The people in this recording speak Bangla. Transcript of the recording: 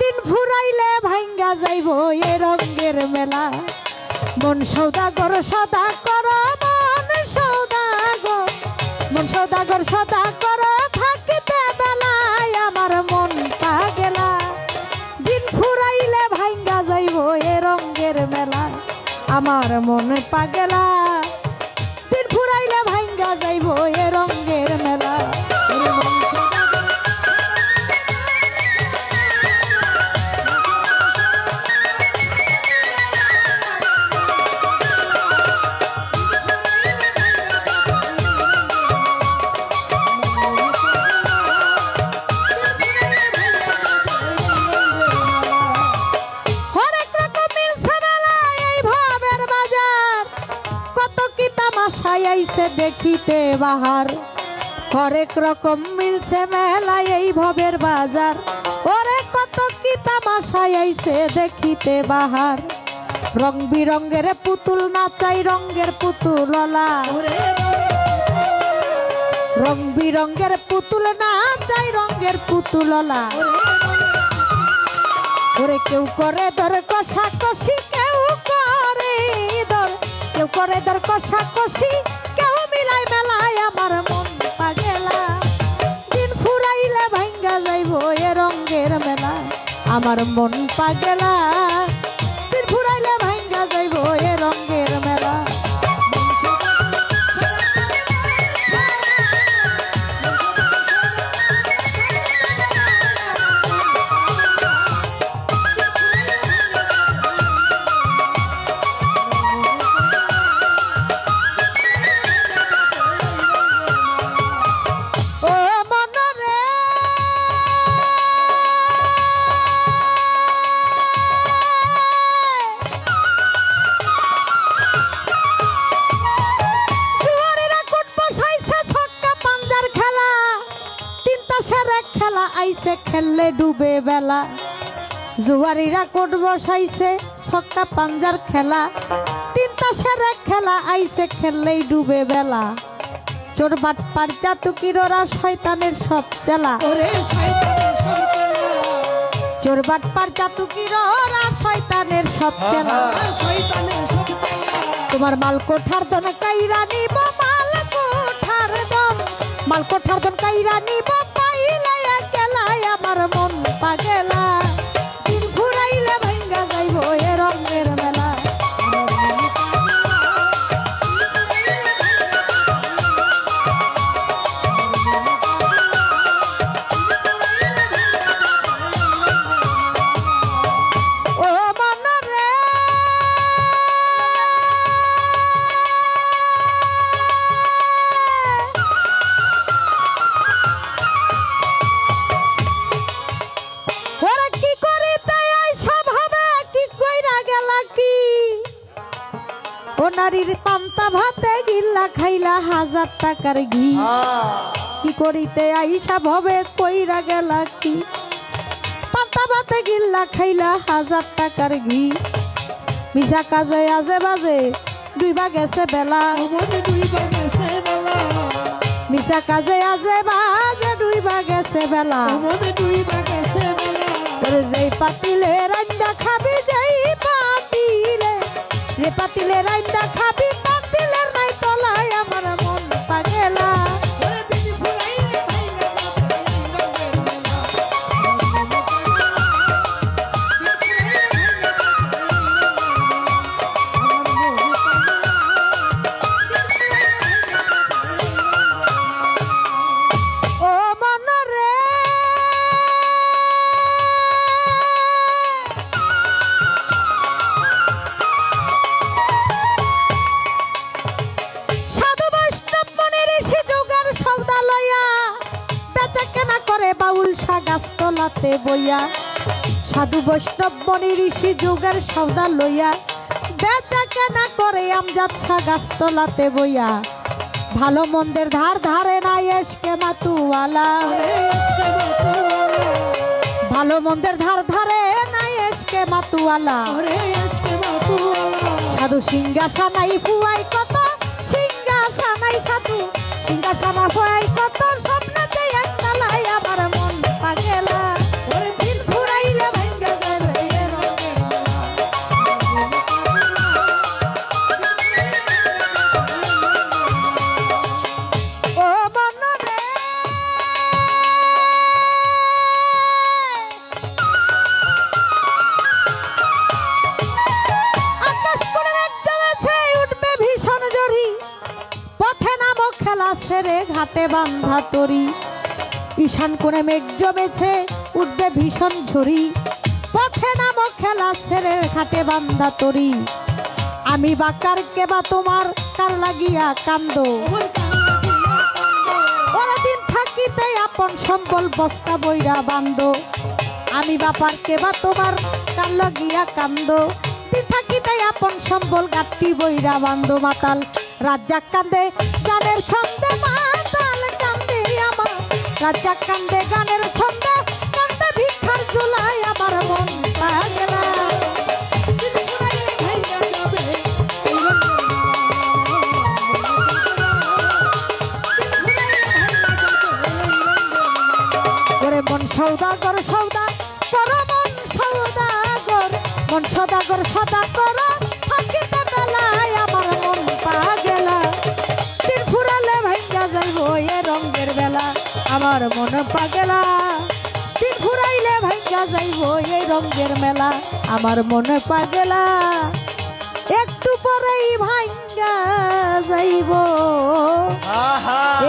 দিন ফুরাইলে ভাঙ্গা যাইব এ রঙ্গের মেলা। মন সৌদাগর সদা কর, মন সৌদাগর মন সৌদাগর সদা কর, থাকিতে বেলায় আমার মন পাগেলা। দিন ফুরাইলে ভাঙ্গা যাইব এ রঙ্গের মেলা। আমার মন পাগেলা। তামাশাই আইছে দেখিতে বাহার। হরেক রকম মিলছে মেলা এই ভবের বাজার। ওরে কত কি তামাশাই আইছে দেখিতে বাহার। রং বিরঙ্গের পুতুল নাচাই রঙ্গের পুতুললা রং বিরঙ্গের পুতুল নাচাই রঙ্গের পুতুললা ওরে কেউ করে দর কষা কষি কেউ কেউ করে দর কষা কষি কেউ মিলাই মেলায় আমার মন পাগেলা। দিন ফুরাইলে ভাঙ্গা যাইব এ রঙ্গের মেলা, আমার মন পাগেলা। আইছে খেললে ডুবে বেলা। জুয়ারিরা কোট বসাইছে ছক্কা পাঞ্জার খেলা। তিনটা সেরে খেলা আইছে খেললেই ডুবে বেলা। চোর বাট পার চাতুকিরোরা শয়তানের সব চেলা। ওরে চোর বাট পার চাতুকিরোরা শয়তানের সব চেলা। তোমার মাল কোঠার দন কাইরা নিব মাল কোঠার দন। মাল কোঠার দন কাইরা নিব নারীর পান্তা ভাতে গিল্লা খাইলা হাজার টাকার ঘি। কি করিতে আইসা ভবে কইরা গেলা কি? পান্তা ভাতে গিল্লা খাইলা হাজার টাকার ঘি। মিশা কাজে আজে বাজে দুই বা গেছে বেলা। মিশা কাজে আজে বাজে দুই বা গেছে বেলা। যেই পাতিলে রান্দা খাবি পাতিলে রান্দা খাবি। করে বাউল শাহ গাছতলাতে বইয়া। সাধু বৈষ্ণব মনের ঋষি যুগের সৌদা লইয়া। বেচা কেনা করে আমজাদ শাহ গাছতলাতে বইয়া। ভালো মন্দের ধার ধারে না এসকে মাতুওয়ালা ভালো মন্দের ধার ধারে নাই এসকে মাতুয়ালা। সাধু সিংহাসানাই ফুয়াই কত সিংহাসানাই সাধু। সিংহাসানা ফুয়াই কত স্বপ্নতে ঘাটে বান্ধা তরি। ঈশান কোণে মেঘ জমেছে, উঠবে ভীষণ ঝরি পথে নামো খেলা ছেড়ে ঘাটে বান্ধা তরি। আমি বা কার কে বা তোমার, কার লাগিয়া কান্দ? দিন থাকিতে আপন সম্বল বস্তা বইরা বান্দ আমি বাপার কে বা তোমার, কার লাগিয়া কান্দ? দিন থাকিতে আপন সম্বল গাঠটি বইরা বান্দ মাতাল। রাজ্জাক কান্দে গানের ছন্দে আমার রাজ্জাক কান্দে গানের ছন্দে কান্দে ভিক্ষার জুলাই আমার মন পাগলা সৌদাগর মন সৌদাগর সৌদাগর সদা আমার মন পাগেলা। দিন ঘুরাইলে ভাইঙ্গা যাইব এই রঙের মেলা। আমার মন পাগেলা। একটু পরেই ভাইঙ্গা যাইব। আহা।